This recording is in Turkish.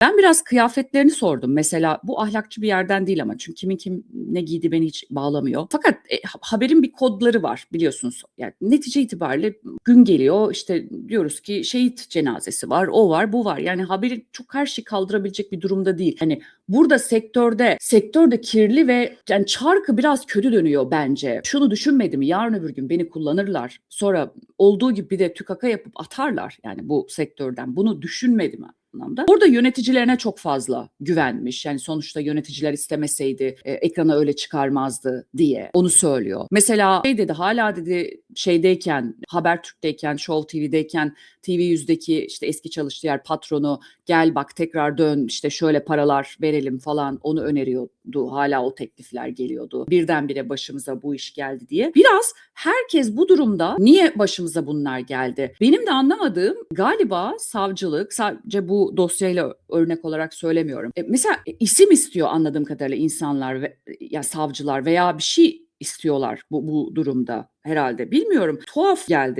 Ben biraz kıyafetlerini sordum. Mesela bu ahlakçı bir yerden değil ama çünkü kimin kim ne giydi beni hiç bağlamıyor. Fakat e, ha- haberin bir kodları var biliyorsunuz. Yani netice itibariyle gün geliyor işte diyoruz ki şehit cenazesi var, o var, bu var. Yani haberi çok her şeyi kaldırabilecek bir durumda değil. Hani burada sektörde sektörde kirli ve yani çarkı biraz kötü dönüyor bence. Şunu düşünmedim yarın öbür gün beni kullanırlar. Sonra olduğu gibi bir de tükaka yapıp atarlar yani bu sektörden. Bunu düşünmedim anlamda. Orada yöneticilerine çok fazla güvenmiş. Yani sonuçta yöneticiler istemeseydi e, ekrana öyle çıkarmazdı diye onu söylüyor. Mesela şey dedi hala dedi şeydeyken Habertürk'teyken Show TV'deyken TV100'deki işte eski çalıştığı yer patronu gel bak tekrar dön işte şöyle paralar verelim falan onu öneriyordu. Hala o teklifler geliyordu. Birdenbire başımıza bu iş geldi diye. Biraz herkes bu durumda niye başımıza bunlar geldi? Benim de anlamadığım galiba savcılık sadece bu dosyayla örnek olarak söylemiyorum. E, mesela isim istiyor anladığım kadarıyla insanlar ve ya savcılar veya bir şey istiyorlar bu, bu durumda herhalde. Bilmiyorum. Tuhaf geldi.